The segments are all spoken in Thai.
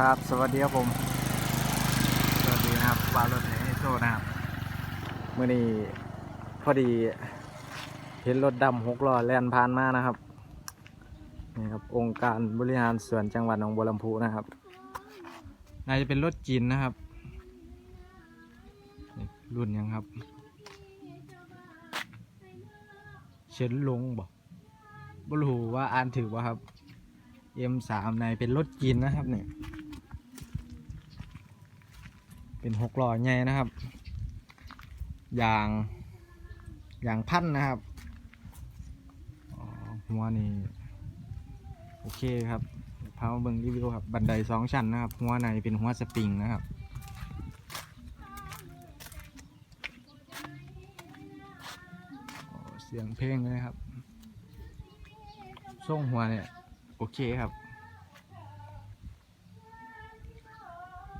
ครับ สวัสดีครับผม สวัสดีนะครับวารถในโชว์นะครับเมื่อนี้พอดี เห็นรถดำหกล้อแล่นผ่านมานะครับ นี่ครับ องค์การบริหารส่วนจังหวัดหนองบัวลำพูนะครับน่าจะเป็นรถจีนนะครับ รุ่นยังครับ เฉินลงบอกบรูว่าอ่านถือว่าครับ M3 ในเป็นรถจีนนะครับเนี่ย เป็นหกล้อใหญ่นะครับยางยางพันนะครับหัวนี่โอเคครับพามาเบิ่งรีวิวครับบันไดสองชั้นนะครับหัวในเป็นหัวสปริงนะครับเสียงเพลงเลยครับส่งหัวเนี่ยโอเคครับ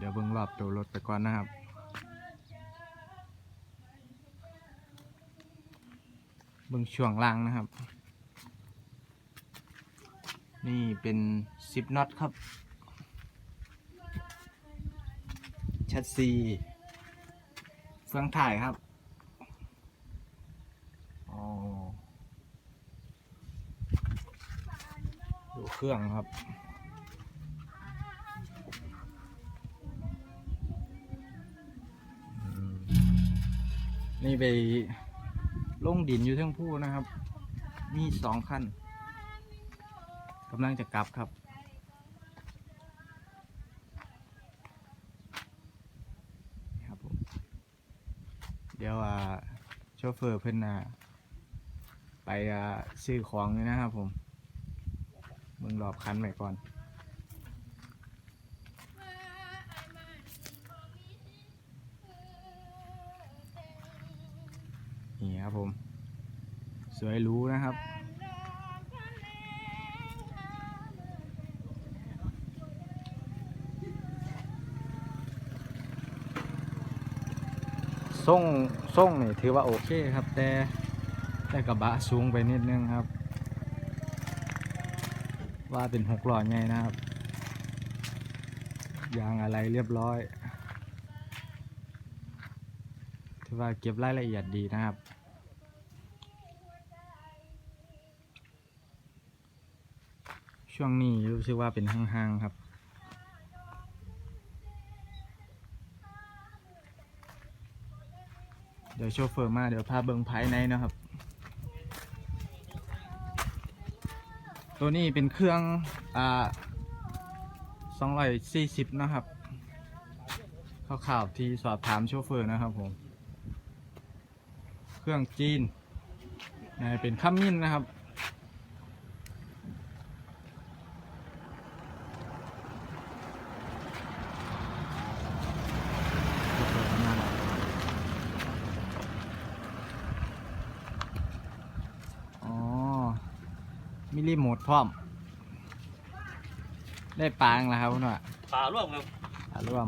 เดี๋ยวเบิ่งรอบตัวรถไปก่อนนะครับเบิ่งช่วงล่างนะครับ นี่เป็นซิปน็อตครับ ชัดซีเฟืองถ่ายครับอ๋อดูเครื่องครับ นี่ไปลงดินอยู่ทั้งผู้นะครับ มีสองคันกำลังจะกลับครับนะครับผม เดี๋ยวอ่าโชเฟอร์เพิ่นอ่าไปอ่าซื้อของเลยนะครับผม มึงรอบคันไปก่อน นี่ครับผม สวยรู้นะครับ ส่งส่งนี่ถือว่าโอเคครับ แต่แต่กระบะสูงไปนิดนึงครับ ว่าเป็นหกหล่อไงนะครับ ยางอะไรเรียบร้อยถือว่าเก็บรายละเอียดดีนะครับ ช่วงนี้รู้สึกว่าเป็นห้างๆครับ เดี๋ยวโชเฟอร์มาเดี๋ยวพาเบิงภายในนะครับ ตัวนี้เป็นเครื่องอ่า240นะครับข่าวๆที่สอบถามโชเฟอร์นะครับผม เครื่องจีนเป็นคัมมินนะครับ อ๋อ มีรีโมทพร้อม ได้ปลาแล้วครับคุณว่าปลาร่วมครับปลาร่วม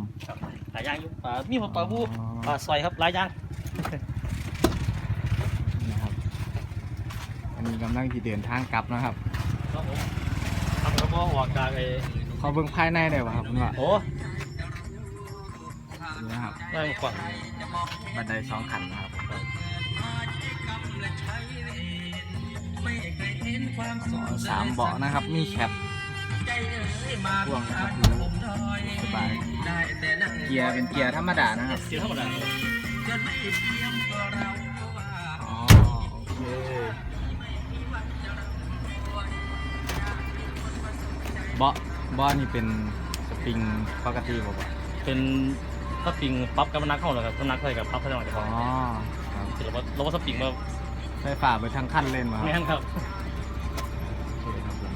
หลายอย่างอยู่ปลามีหมดปลาบูอ๋อ ปลาซอยครับหลายอย่างนะครับ อันนี้กำลังที่เดินทางกลับนะครับ ครับผมทำกระเพาะออกจากไอ้เขาเบิ่งภายในได้ป่ะครับคุณว่าโอ้นี่นะครับได้กว่าบันไดสองขันนะครับอ๋อ สามเบาะนะครับ มีแคปพ่วงนะครับดูสบายเกียร์เป็นเกียร์ธรรมดานะครับเสียธรรมดาอ๋อโอเคเบาะเบาะนี่เป็นสปริงปกติป่ะเป็นสปริงปรั๊บกับน้ำหนักเข้าแล้วครับน้ำหนักใส่กับปรั๊บให้น้ำหนักจะพอ๋ออครับเสร็จแล้วเราก็สปริงมา ไฟฟ้าไปทางขั้นเล่นมาครับ แม่นครับ โอเคครับผม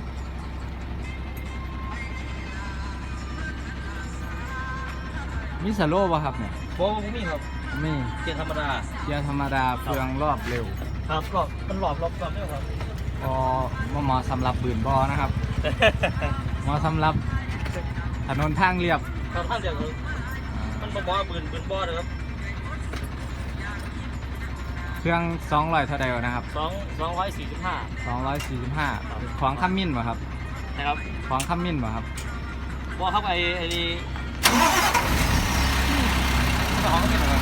มีสโลว์ป่ะครับเนี่ยโบ้ไม่มีครับมีเกียร์ธรรมดา เกียร์ธรรมดาเฟืองรอบเร็วครับรอบมันหลอบรอบรอบไม่ครับ พอมาเหมาะสำหรับบืนบอนะครับเหมาะสำหรับถนนทางเรียบ ครับท่านเดียวครับมันบ่บ่ปืนปืนบ่อเลยครับเค รื่องสองร้อยเท่าใดวะนะครับสองสองร้อยสี่สิบห้าสองร้อยสี่สิบห้าของคัมมินป่ะครับนะครับของคัมมินป่ะครับบอกเขาไปไอ้นี่เจ้าของก็เป็นอะไร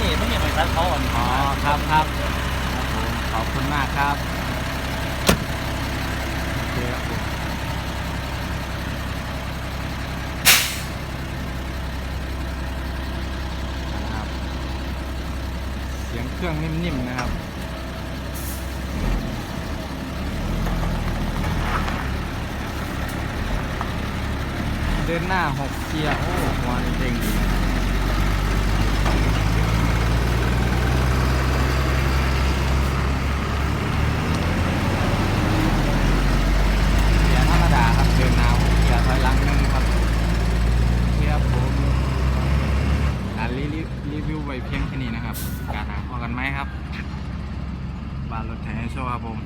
นี่ต้องมีบริษัทเขาอะอ๋อครับครับครับผมขอบคุณมากครับโอเคครับผมนะครับ เครื่องนิ่มๆนะครับเดินหน้าหกเกียร์โอ้หัวนี่เด้งดี ครับ บ้านรถแห่โชว์รับผม